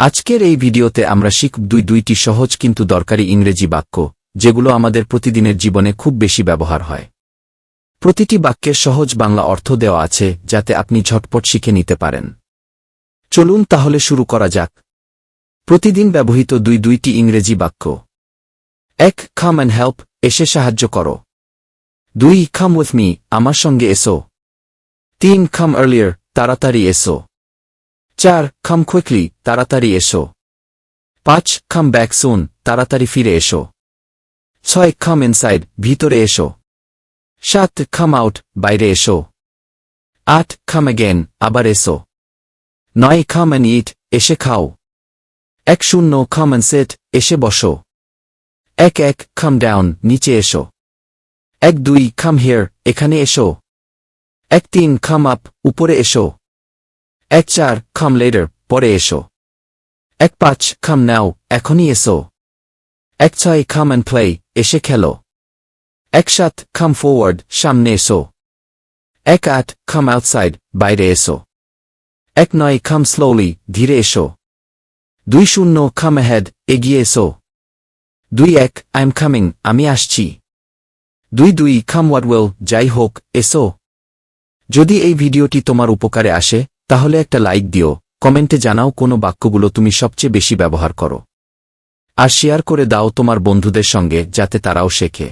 আজকের এই ভিডিওতে আমরা শিখব দুই দুইটি সহজ কিন্তু দরকারি ইংরেজি বাক্য, যেগুলো আমাদের প্রতিদিনের জীবনে খুব বেশি ব্যবহার হয়। প্রতিটি বাক্যের সহজ বাংলা অর্থ দেওয়া আছে, যাতে আপনি ঝটপট শিখে নিতে পারেন। চলুন তাহলে শুরু করা যাক। প্রতিদিন ব্যবহৃত দুই দুইটি ইংরেজি বাক্য। এক খাম অ্যান্ড হেল্প এসে সাহায্য করো। দুই খাম উইথ মি আমার সঙ্গে এসো। তিন খাম আর্লিয়ার তাড়াতাড়ি এসো। চার খাম কুইকলি তাড়াতাড়ি এসো। পাঁচ খাম ব্যাক সুন তাড়াতাড়ি ফিরে এসো। ছয় খাম ইনসাইড ভিতরে এসো। সাত খাম আউট বাইরে এসো। আট খাম এগেন আবার এসো। নয় খাম অ্যান্ড ইট এসে খাও। এক, শূন্য খাম অ্যান্ড সেট এসে বসো। এক এক খাম ডাউন নিচে এসো। এক, দুই খাম হেয়ার এখানে এসো। এক, তিন খাম আপ উপরে এসো। এক চার খাম লেটার পরে এসো। এক পাঁচ খাম নাও এখনই এসো। এক ছয় খাম অ্যান্ড প্লে এসে খেলো। এক সাত খাম ফরওয়ার্ড সামনে এসো। এক আট খাম আউটসাইড বাইরে এসো। এক নয় খাম স্লোলি ধীরে এসো। দুই শূন্য খাম হেড এগিয়ে এসো। দুই এক আই এম কামিং আমি আসছি। দুই দুই খাম ওয়াটওয়েল যাই হোক, এসো। যদি এই ভিডিওটি তোমার উপকারে আসে তাহলে একটা লাইক দিও, কমেন্টে জানাও কোনো বাক্যগুলো তুমি সবচেয়ে বেশি ব্যবহার করো। আর শেয়ার করে দাও তোমার বন্ধুদের সঙ্গে, যাতে তারাও শেখে।